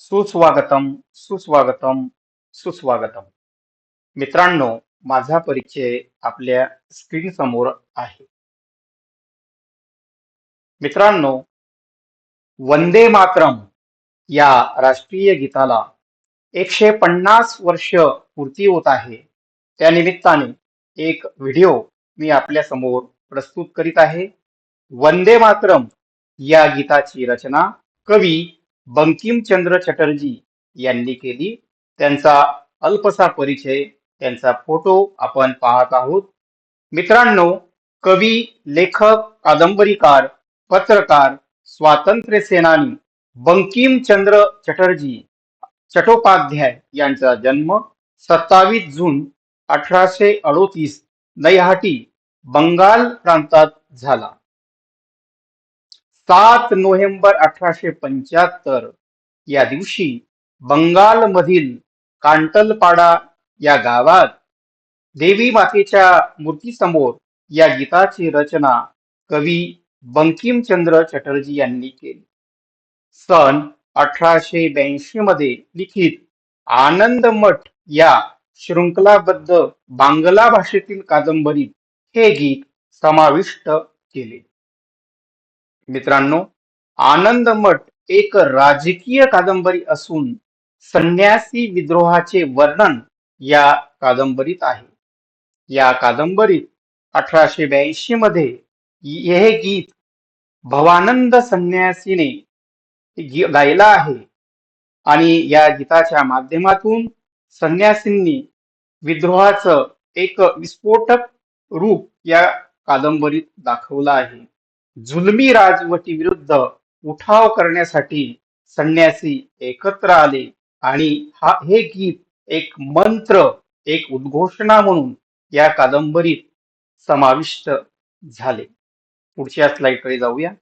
सुस्वागतम सुस्वागतम सुस्वागतम. मित्रांनो माझा परिचय आपल्या स्क्रीन समोर आहे. मित्रांनो वंदे मातरम या राष्ट्रीय गीताला एकशे पन्नास वर्ष पूर्ती होत आहे. त्या निमित्ताने एक व्हिडिओ मी आपल्यासमोर प्रस्तुत करीत आहे. वंदे मातरम या गीताची रचना कवी बंकिमचंद्र चटर्जी यांनी केली. त्यांचा अल्पसा परिचय त्यांचा फोटो आपण पाहत आहोत. मित्रांनो कवी लेखक कादंबरीकार पत्रकार स्वातंत्र्य सेनानी बंकिमचंद्र चटर्जी चट्टोपाध्याय यांचा जन्म सत्तावीस जून अठराशे अडोतीस नैहाटी बंगाल प्रांतात झाला. सात नोव्हेंबर अठराशे पंच्याहत्तर या दिवशी बंगालमधील कांटलपाडा या गावात देवी मातेच्या मूर्तीसमोर या गीताची रचना कवी बंकिमचंद्र चटर्जी यांनी केली. सन अठराशे ब्याऐंशी मध्ये लिखित आनंद मठ या शृंखलाबद्ध बांगला भाषेतील कादंबरीत हे गीत समाविष्ट केले. मित्रांनो आनंद मठ एक राजकीय कादंबरी असून संन्यासी विद्रोहाचे वर्णन या कादंबरीत आहे. या कादंबरीत अठराशे ब्याऐंशी मध्ये हे गीत भवानंद संन्यासीने गायला आहे. आणि या गीताच्या माध्यमातून संन्यासींनी विद्रोहाचं एक विस्फोटक रूप या कादंबरीत दाखवलं आहे. जुलमी राजवटी विरुद्ध उठाव करण्यासाठी संन्यासी एकत्र आले आणि हा हे गीत एक मंत्र एक उद्घोषणा म्हणून या कादंबरीत समाविष्ट झाले. पुढच्या स्लाइडकडे जाऊया.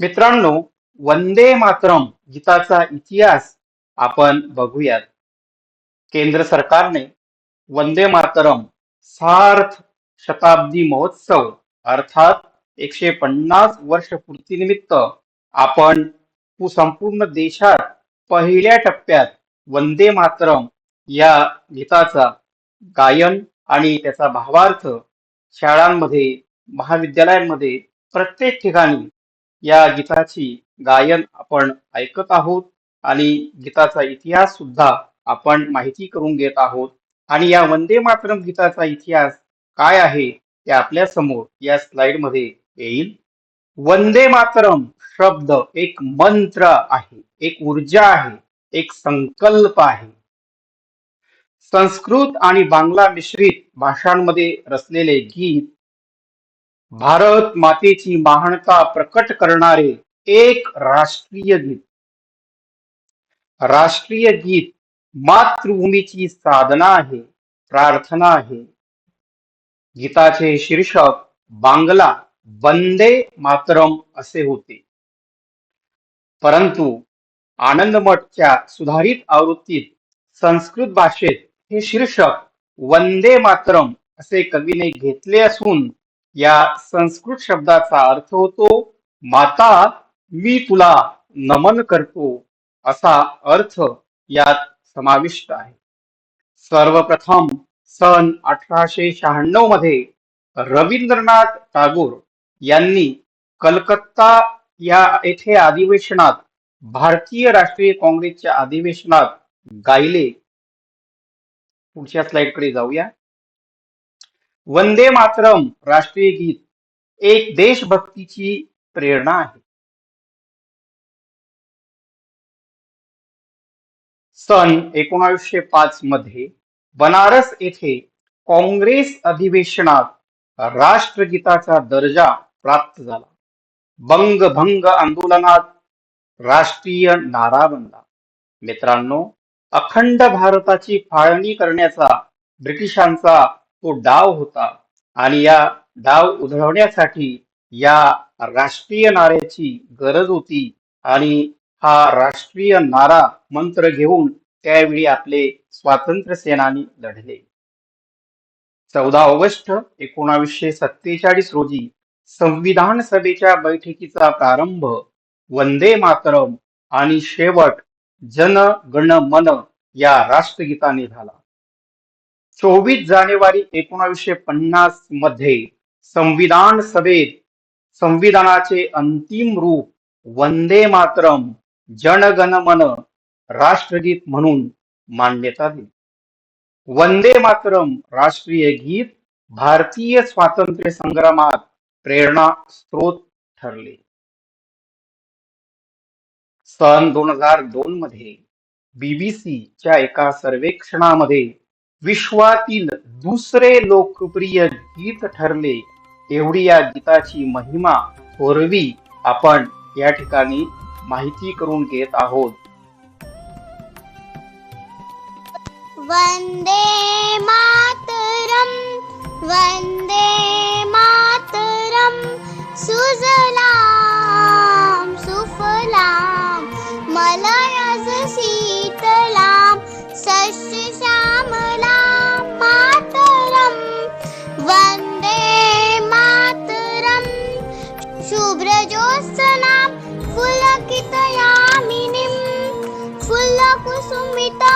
मित्रांनो वंदे मातरम गीताचा इतिहास आपण बघूयात. केंद्र सरकारने वंदे मातरम सार्थ शताब्दी महोत्सव अर्थात एकशे पन्नास वर्ष पूर्तीनिमित्त आपण संपूर्ण देशात पहिल्या टप्प्यात वंदे मातरम या गीताचा गायन आणि त्याचा भावार्थ शाळांमध्ये महाविद्यालयांमध्ये प्रत्येक ठिकाणी या गीताची गायन आपण ऐकत आहोत आणि गीताचा इतिहास सुद्धा आपण माहिती करून घेत आहोत. आणि या वंदे मातरम गीताचा इतिहास काय आहे ते आपल्यासमोर या स्लाइडमध्ये येईल. वंदे मातरम शब्द एक मंत्र आहे एक ऊर्जा आहे एक संकल्प आहे. संस्कृत आणि बांगला मिश्रित भाषांमध्ये रचलेले गीत भारत मातेची महानता प्रकट करणारे एक राष्ट्रीय गीत. राष्ट्रीय गीत मातृभूमीची साधना आहे प्रार्थना आहे. गीताचे शीर्षक बांगला वंदे मातरम असे होते. परंतु आनंदमठच्या सुधारित आवृत्तीत संस्कृत भाषेत हे शीर्षक वंदे मातरम असे कवीने घेतले असून या संस्कृत शब्दाचा अर्थ होतो माता मी तुला नमन करतो असा अर्थ यात समाविष्ट आहे. सर्वप्रथम सन अठराशे शहाण्णवमध्ये रवींद्रनाथ टागोर यांनी कलकत्ता या येथे अधिवेशनात भारतीय राष्ट्रीय काँग्रेसच्या अधिवेशनात गायले. पुढच्या स्लाइडकडे जाऊया. वंदे मातरम राष्ट्रीय गीत एक देशभक्तीची प्रेरणा आहे. सन एकोणावीसशे पाच मध्ये बनारस येथे काँग्रेस अधिवेशनात राष्ट्रगीताचा दर्जा प्राप्त झाला. बंगभंग आंदोलनात राष्ट्रीय नारा बनला. मित्रांनो अखंड भारताची फाळणी करण्याचा ब्रिटिशांचा तो डाव होता आणि या डाव उधळवण्यासाठी या राष्ट्रीय नाऱ्याची गरज होती आणि हा राष्ट्रीय नारा मंत्र घेऊन त्यावेळी आपले स्वातंत्र्य सेनानी लढले. चौदा ऑगस्ट एकोणावीसशे सत्तेचाळीस रोजी संविधान सभेच्या बैठकीचा प्रारंभ वंदे मातरम आणि शेवट जन गण मन या राष्ट्रगीताने झाला. चोवीस जानेवारी एकोणावीसशे पन्नासमध्ये संविधान सभेत संविधानाचे अंतिम रूप वंदे मातरम जनगण मन राष्ट्रगीत म्हणून मान्यता दिली. वंदे मातरम राष्ट्रीय गीत भारतीय स्वातंत्र्य संग्रामात प्रेरणा स्रोत ठरले. सन दोन हजार दोन मध्ये बीबीसी च्या एका सर्वेक्षणामध्ये विश्वातील दुसरे लोकप्रिय गीत ठरले एवढी या गीताची महिमा थोरवी आपण या ठिकाणी माहिती करून घेत आहोत. वंदे मातरम वंदे मातरम सुजलाम सुफलाम मलयज शीतलां सस्यश्यामलां मातरम। वंदे मातरम शुभ्रजोत्सनाम पुलकितयामिनीं फुल्लकुसुमिता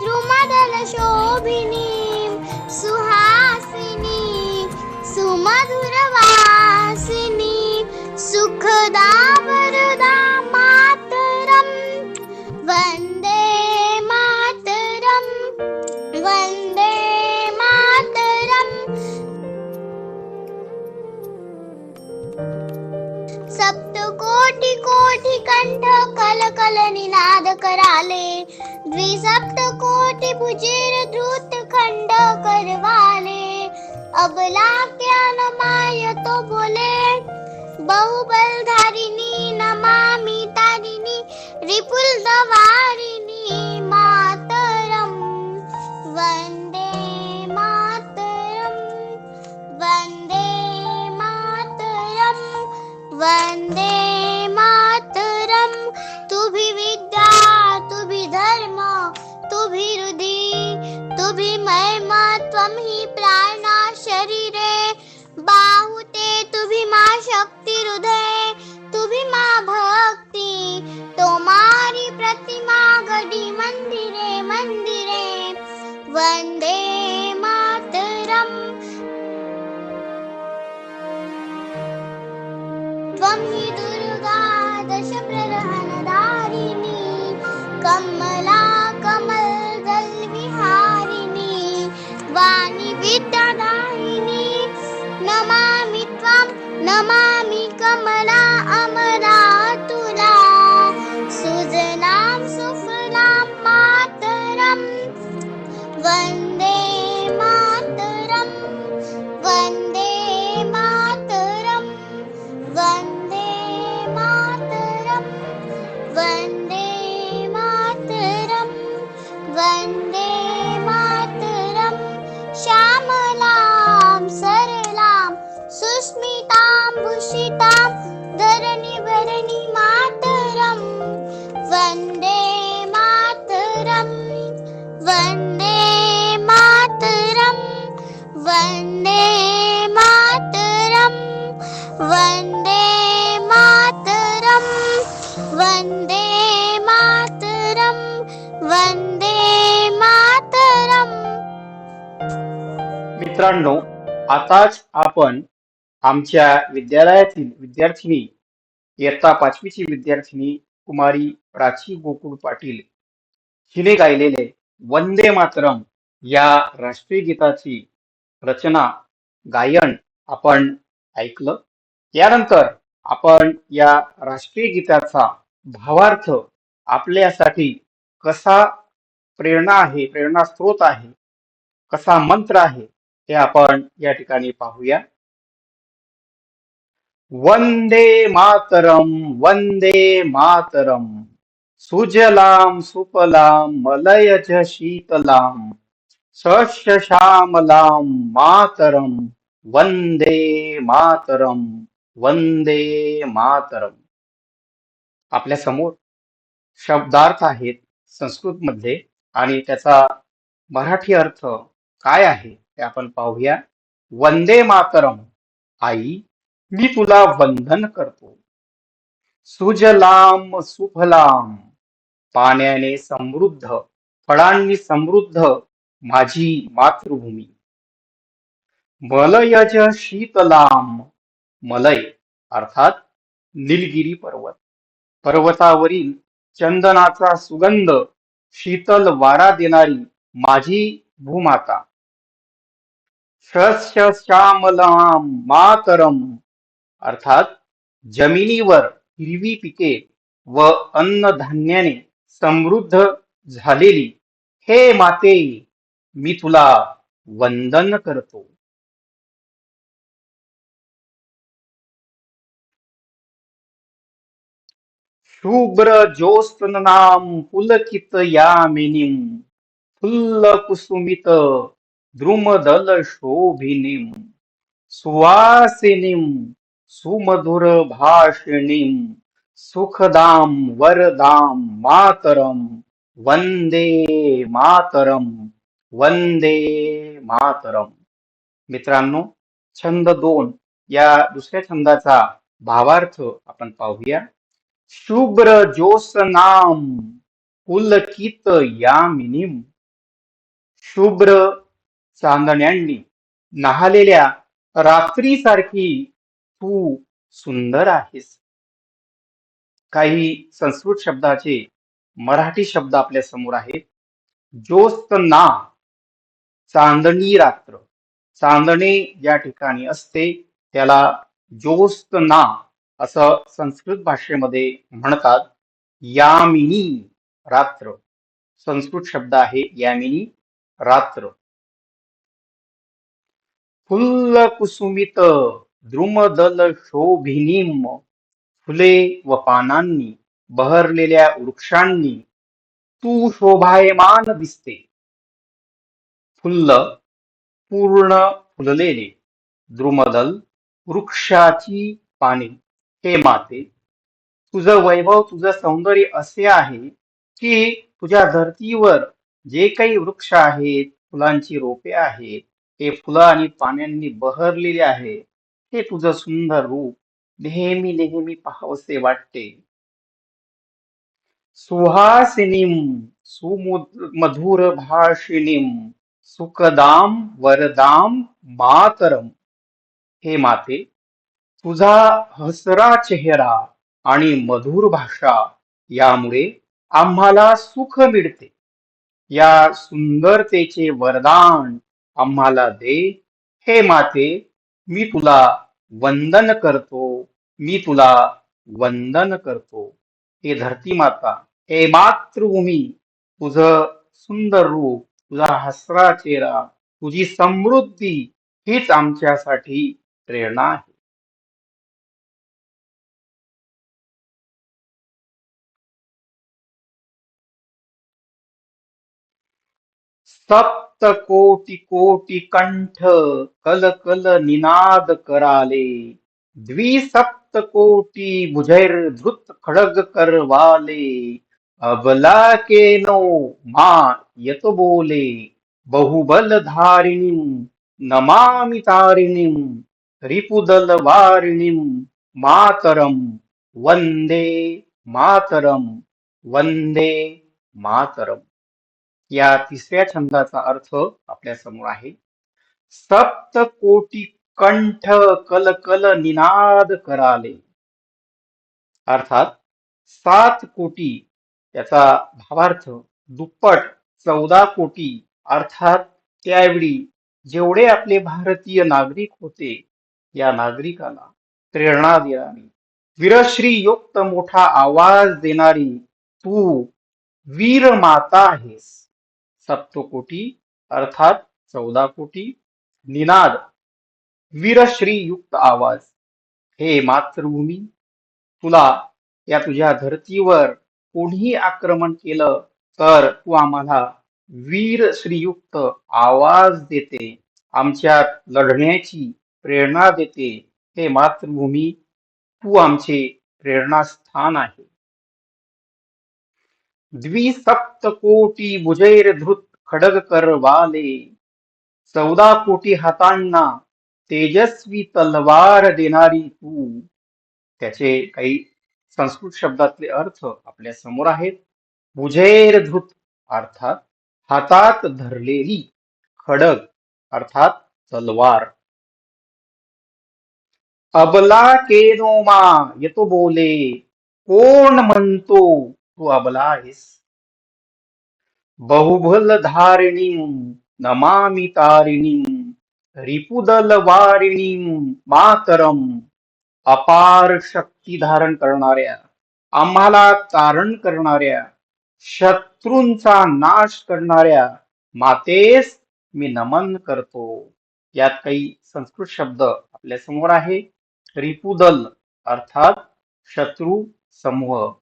द्रुमदलशोभिनीं सुहासिनी सुमधुरवासिनी सुखदा कराले. द्विसप्त कोटि भुजेर द्रुत खंड करवाले. अबला ज्ञान माय तो बोले बहुबल धारिणी नमामि तारिणी रिपुल दवारी विद्यादायिनी नमामि त्वां नमामि कमला अमरा। मित्रांनो आताच आपण आमच्या विद्यालयातील विद्यार्थिनी इयत्ता पाचवीची विद्यार्थिनी कुमारी प्राची गोकुळ पाटील हिने गायलेले वंदे मातरम या राष्ट्रीय गीताची रचना गायन आपण ऐकलं. यानंतर आपण या राष्ट्रीय गीताचा भावार्थ आपल्यासाठी कसा प्रेरणा आहे प्रेरणा स्रोत आहे कसा मंत्र आहे हे आपण या ठिकाणी पाहूया. वंदे मातरम वंदे मातरम. सुजलाम सुपलाम मलयज शीतलाम. सस्यश्यामलाम मातरम. वंदे मातरम वंदे मातरम. आपल्यासमोर शब्दार्थ आहेत संस्कृत मध्ये आणि त्याचा मराठी अर्थ काय आहे? ते आपण पाहूया. वंदे मातरम. आई मी तुला वंदन करतो. सुजलाम सुफलाम. पाण्याने समृद्ध फळांनी समृद्ध माझी मातृभूमी. मलयज शीतलाम. मलय अर्थात निलगिरी पर्वत. पर्वतावरील चंदनाचा सुगंध शीतल वारा देणारी माझी भूमाता. शस्य श्यामलाम मातरम. अर्थात जमिनीवर हिरवी पिके व अन्नधान्याने समृद्ध झालेली. हे माते मी तुला वंदन करतो. शुभ्र ज्योत्स्नाम पुलकित यामिनीम फुल्ल कुसुमित द्रुमदल शोभिनीम सुवासिनीम सुमधुर भाषिणीम सुखदाम वरदाम मातरम वंदे मातरम वंदे मातरम. मित्रांनो छंद दोन या दुसऱ्या छंदाचा भावार्थ आपण पाहूया. शुभ्र ज्योत्सनाम पुलकित यामिनीम शुभ्र चांदण्यांनी नाहलेल्या रात्रीसारखी तू सुंदर आहेस. काही संस्कृत शब्दाचे मराठी शब्द आपल्यासमोर आहेत. जोस्त ना चांदणी रात्र. चांदणे ज्या ठिकाणी असते त्याला जोस्त ना असं संस्कृत भाषेमध्ये म्हणतात. यामिनी रात्र. संस्कृत शब्द आहे यामिनी रात्र. फुल्ल कुसुमित द्रुमदल शोभिनीम फुले व पानांनी बहरलेल्या वृक्षांनी तू शोभायमान दिसते. फुल्ल पूर्ण फुललेले द्रुमदल वृक्षाची पाने. हे माते तुझं वैभव तुझं सौंदर्य असे आहे की तुझ्या धर्तीवर जे काही वृक्ष आहेत फुलांची रोपे आहेत ते फुलं आणि पाण्यांनी बहरलेले आहे. हे तुझं सुंदर रूप नेहमी नेहमी पाहावसे वाटते. सुहासिनीम सुमधुर भाषिणीम सुखदाम वरदाम मातरम. हे माते तुझा हसरा चेहरा आणि मधुर भाषा यामुळे आम्हाला सुख मिळते. या सुंदरतेचे वरदान आम्हाला दे. हे माते मी तुला वंदन करतो. मी तुला वंदन करतो. हे धरती माता हे मातृभूमी तुझ सुंदर रूप तुझा हसरा चेहरा तुझी समृद्धी हीच आमच्यासाठी प्रेरणा आहे. सप्त कोटी कोटी कंठ कल कल निनाद कराले। द्विसप्त कोटी भुजैर धृत खडग करवाले। अबला के नो मा यत बोले। बहुबल धारिणीम नमामि तारिणीम रिपुदल वारिणीम मातरम वंदे मातरम वंदे मातरम। या तिसऱ्या छंदाचा अर्थ आपल्यासमोर आहे. सप्त कोटी कंठ कल कल निनाद कराले. अर्थात सात कोटी याचा भावार्थ दुप्पट चौदा कोटी अर्थात त्यावेळी जेवढे आपले भारतीय नागरिक होते या नागरिकाला प्रेरणा देणारी वीरश्री युक्त मोठा आवाज देणारी तू वीर माता आहेस. सप्तकोटी अर्थात चौदा कोटी निनाद. वीरश्री युक्त आवाज. हे मातृभूमी. तुला या तुझ्या धर्तीवर कोणीही आक्रमण केलं तर तू आम्हाला वीर श्रीयुक्त आवाज देते. आमच्यात लढण्याची प्रेरणा देते. हे मातृभूमी तू आमचे प्रेरणास्थान आहे. द्विसप्त कोटी भुजैर धृत खडग करवाले चौदा कोटी हातांना तेजस्वी तलवार देणारी तू। त्याचे काही संस्कृत शब्दातले अर्थ आपल्यासमोर आहेत. भुजैर धृत अर्थात हातात धरलेली खडग अर्थात तलवार। अबला केनोमा येतो बोले कोण म्हणतो? तू अबला आहेस. बहुभल धारिणी नमामि तारिणी रिपुदल वारिणी मातरम अपार शक्ती धारण करणाऱ्या आम्हाला तारण करणाऱ्या शत्रूंचा नाश करणाऱ्या मातेस मी नमन करतो. यात काही संस्कृत शब्द आपल्यासमोर आहे. रिपुदल अर्थात शत्रू समूह.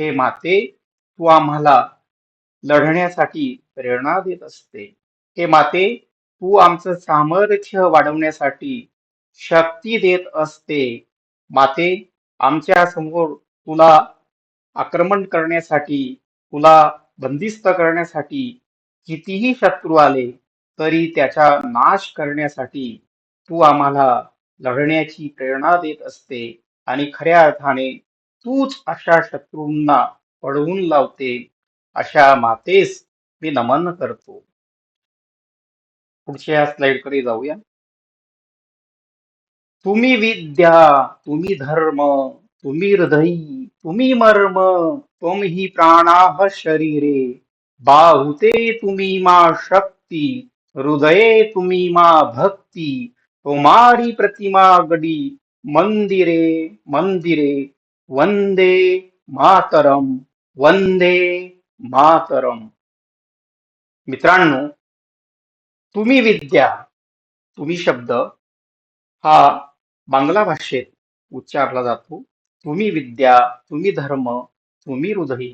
हे माते तू आम्हाला लढण्यासाठी प्रेरणा देत असते. हे माते तू आमचं सामर्थ्य वाढवण्यासाठी शक्ती देत असते. माते आमच्यासमोर तुला आक्रमण करण्यासाठी तुला बंदिस्त करण्यासाठी कितीही शत्रू आले तरी त्याचा नाश करण्यासाठी तू आम्हाला लढण्याची प्रेरणा देत असते आणि खऱ्या अर्थाने तूच अशा शत्रूंना पळवून लावते. अशा मातेस मी नमन करतो. पुढच्या स्लाइडकडे जाऊया. तुम्ही विद्या तुम्ही धर्म तुम्ही हृदयी तुम्ही मर्म तुम्ही प्राणाः शरीरे. बाहुते तुम्ही मा शक्ती हृदये तुम्ही मा भक्ती तुम्हारी प्रतिमा गडी मंदिरे मंदिरे. वंदे मातरम वंदे मातरम. मित्रांनो तुम्ही विद्या तुम्ही शब्द हा बांगला भाषेत उच्चारला जातो. तुम्ही विद्या तुम्ही धर्म तुम्ही हृदयी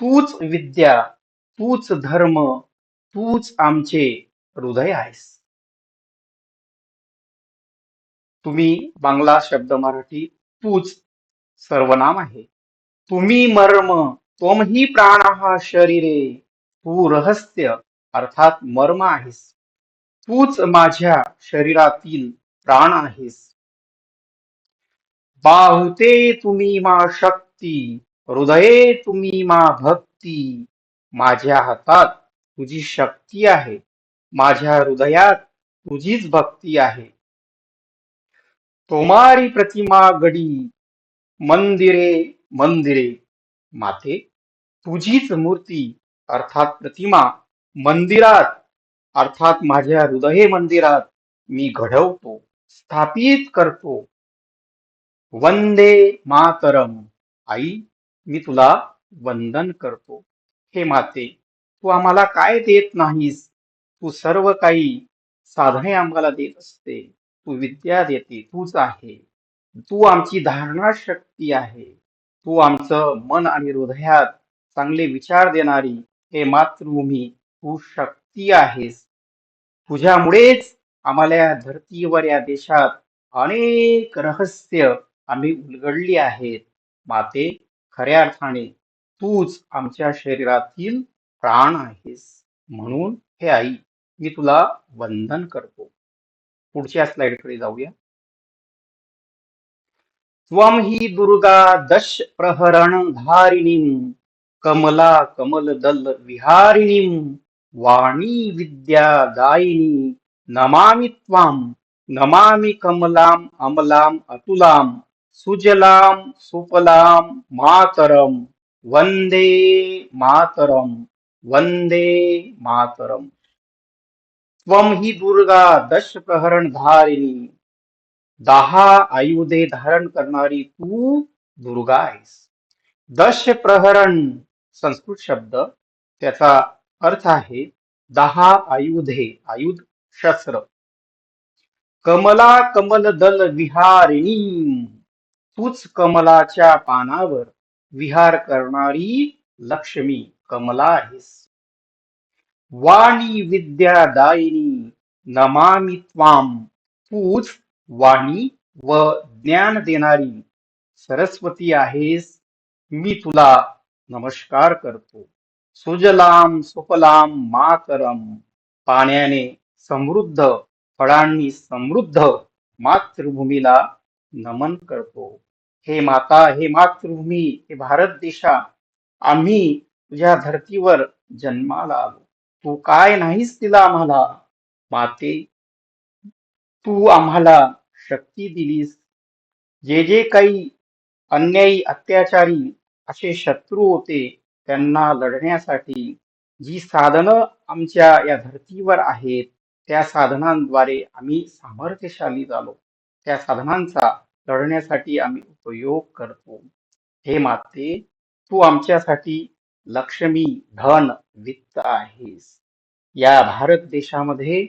तूच विद्या तूच धर्म तूच आमचे हृदय आहेस. तुम्ही बांगला शब्द मराठी तूच सर्वनाम आहे. तुम्ही मर्म त्वमही प्राण शरीरे तू रहस्य अर्थात मर्म आहेस. तूच माझ्या शरीरातील प्राण आहेस. बाहुते तुम्ही मा शक्ती हृदये तुम्ही मा भक्ती माझ्या हातात तुझी शक्ती आहे. माझ्या हृदयात तुझीच भक्ती आहे. तोमारी प्रतिमा गडी मंदिरे मंदिरे माते तुझीच मूर्ती अर्थात प्रतिमा मंदिरात अर्थात माझ्या हृदय मंदिरात मी घडवतो स्थापित करतो. वंदे मातरम आई मी तुला वंदन करतो. हे माते तू आम्हाला काय देत नाहीस? तू सर्व काही साधने आम्हाला देत असते. तू विद्या देते तूच आहे. तू आमची धारणा शक्ती आहे. तू आमचं मन आणि हृदयात चांगले विचार देणारी हे मातृभूमी तू शक्ती आहेस. तुझ्यामुळेच आम्हाला या धर्तीवर या देशात अनेक रहस्य आम्ही उलगडली आहेत. माते खऱ्या अर्थाने तूच आमच्या शरीरातील प्राण आहेस. म्हणून हे आई मी तुला वंदन करतो. पुढच्या स्लाइडकडे जाऊया. त्वम ही दुर्गा दश प्रहरण धारिणी कमला कमल दल विहारिणी वाणी विद्या दायिनी नमामि त्वाम नमामि कमलाम अमलाम अतुलाम सुजलाम सुफलाम मातरम वंदे मातरम वंदे मातरम त्वम ही दुर्गा दश प्रहरण धारिणी दहा आयुधे धारण करणारी तू दुर्गा आहेस. दश प्रहरण संस्कृत शब्द त्याचा अर्थ आहे दहा आयुधे आयुध शस्त्र. कमला कमल दल विहारिणी तूच कमलाच्या पानावर विहार करणारी लक्ष्मी कमला आहेस. वाणी विद्यादायिनी नमामि त्वाम तूच वाणी व ज्ञान देणारी सरस्वती आहेस मी तुला नमस्कार करतो. सुजलाम सुफलाम मातरम पाण्याने समृद्ध फळांनी समृद्ध मातृभूमीला नमन करतो. हे माता हे मातृभूमी हे भारत देशा आम्ही तुझ्या धर्तीवर जन्माला आलो. तू काय नाहीस तिला आम्हाला? माते तू आम्हाला शक्ती दिलीस. जे जे काही अन्यायी अत्याचारी असे शत्रू होते त्यांना लढण्यासाठी जी साधनं आमच्या या धर्तीवर आहेत त्या साधनांद्वारे आम्ही सामर्थ्यशाली झालो. त्या साधनांचा लढण्यासाठी आम्ही उपयोग करतो. हे माते तू आमच्यासाठी लक्ष्मी धन वित्त आहेस. या भारत देशामध्ये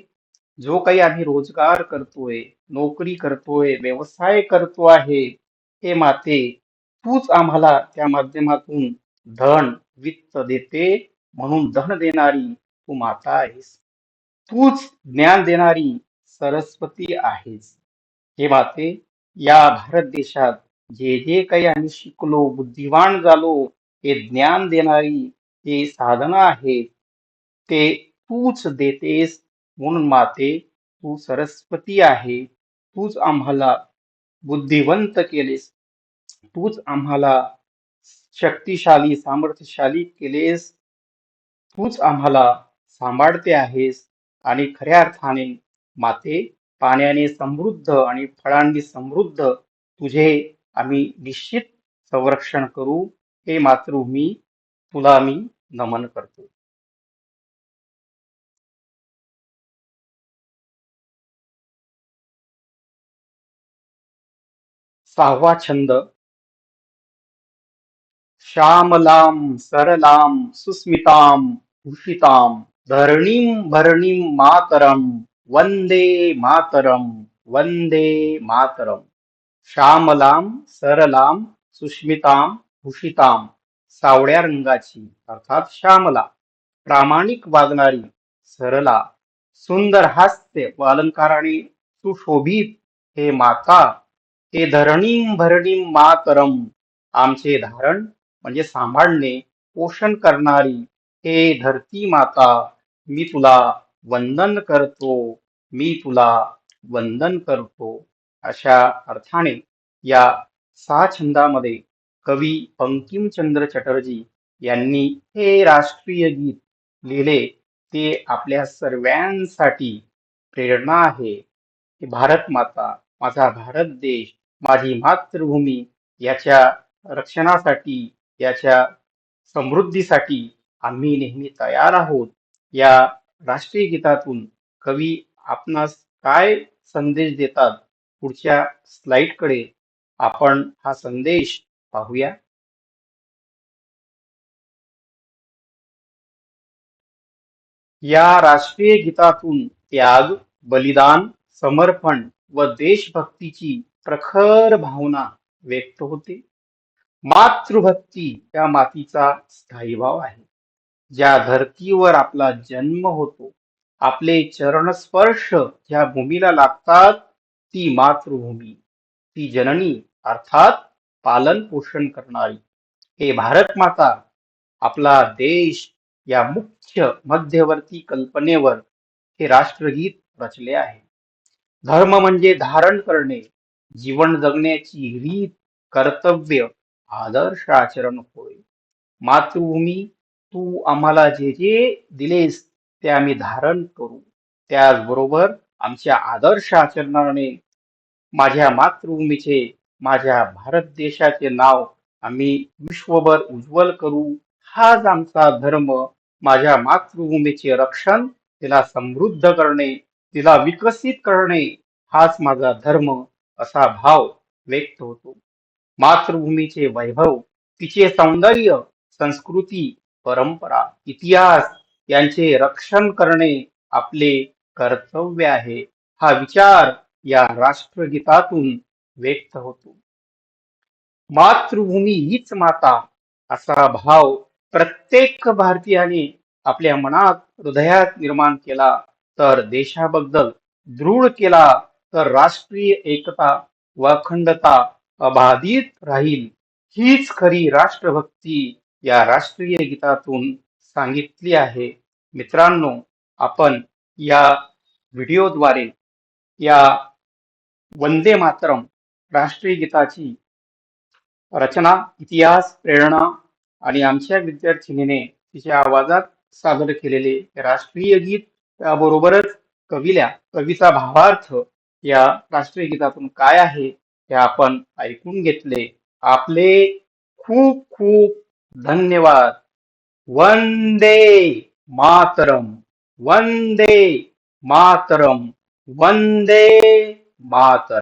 जो काही आम्ही रोजगार करतोय नोकरी करतोय व्यवसाय करतो आहे हे माते तूच आम्हाला त्या माध्यमातून धन वित्त देते म्हणून धन देणारी तू माता आहेस. तूच ज्ञान देणारी सरस्वती आहेस. हे माते या भारत देशात जे जे काही आम्ही शिकलो बुद्धिवान झालो हे ज्ञान देणारी हे साधनं आहेत ते तूच देतेस म्हणून माते तू सरस्वती आहे तूच आम्हाला बुद्धिवंत केलेस तूच आम्हाला शक्तिशाली सामर्थ्यशाली केलेस तूच आम्हाला सांभाळते आहेस आणि खऱ्या अर्थाने माते पाण्याने समृद्ध आणि फळांनी समृद्ध तुझे आम्ही निश्चित संरक्षण करू हे मातृभूमी तुला मी नमन करतो. सहावा छंद. श्यामलां सरलां सुस्मितां भूषिताम धरणीं भरणीं मातरम वंदे मातरम वंदे मातरम. श्यामलां सरलां सुस्मिताम भूषिताम सावळ्या रंगाची अर्थात श्यामला. प्रामाणिक वागणारी सरला. सुंदर हास्य व अलंकाराने सुशोभित हे माता. हे धरणीम भरणीम मातरम आमचे धारण म्हणजे सांभाळणे पोषण करणारी हे धरती माता मी तुला वंदन करतो मी तुला वंदन करतो. अशा अर्थाने या सहा छंदामध्ये कवी बंकिमचंद्र चटर्जी यांनी हे राष्ट्रीय गीत लिहिले. ते आपल्या सर्वांसाठी प्रेरणा आहे. भारत माता. माझा भारत देश माझी मातृभूमी याच्या रक्षणासाठी याच्या समृद्धीसाठी आम्ही नेहमी तयार आहोत. या राष्ट्रीय गीतातून कवी आपणास काय संदेश देतात? पुढच्या स्लाइडकडे आपण हा संदेश पाहूया. या राष्ट्रीय गीतातून त्याग बलिदान समर्पण व देशभक्तीची प्रखर भावना व्यक्त होते. मातृभक्ती या मातीचा स्थायीभाव आहे. ज्या धरतीवर आपला जन्म होतो आपले चरणस्पर्श ज्या भूमीला लागतात ती मातृभूमी ती जननी अर्थात पालन पोषण करणारी. हे भारत माता आपला देश या मुख्य मध्यवर्ती कल्पनेवर हे राष्ट्रगीत रचले आहे. धर्म म्हणजे धारण करणे जीवन जगण्याची रीत कर्तव्य आदर्श आचरण होय. मातृभूमी तू आम्हाला जे जे दिलेस ते आम्ही धारण करू. त्याचबरोबर आमच्या आदर्श आचरणाने माझ्या मातृभूमीचे माझ्या भारत देशाचे नाव आम्ही विश्वभर उज्ज्वल करू. हाच आमचा धर्म. माझ्या मातृभूमीचे रक्षण तिला समृद्ध करणे तिला विकसित करणे हाच माझा धर्म असा भाव व्यक्त होतो. मातृभूमीचे वैभव तिचे सौंदर्य संस्कृती परंपरा इतिहास यांचे रक्षण करणे आपले कर्तव्य आहे हा विचार या राष्ट्रगीतातून व्यक्त होतो. मातृभूमी हीच माता असा भाव प्रत्येक भारतीयाने आपल्या मनात हृदयात निर्माण केला तर देशाबद्दल दृढ केला तर राष्ट्रीय एकता व अखंडता अबाधित राहील हीच खरी राष्ट्रभक्ती या राष्ट्रीय गीतातून सांगितली आहे. मित्रांनो आपण या व्हिडिओद्वारे या वंदे मातरम राष्ट्रीय गीताची रचना इतिहास प्रेरणा आणि आमच्या विद्यार्थिनीने तिच्या आवाजात सादर केलेले राष्ट्रीय गीत त्याबरोबरच कविल्या कवीचा भावार्थ या राष्ट्रीय गीतातून काय आहे हे आपण ऐकून घेतले. आपले खूप खूप धन्यवाद. वंदे मातरम वंदे मातरम वंदे मातरम.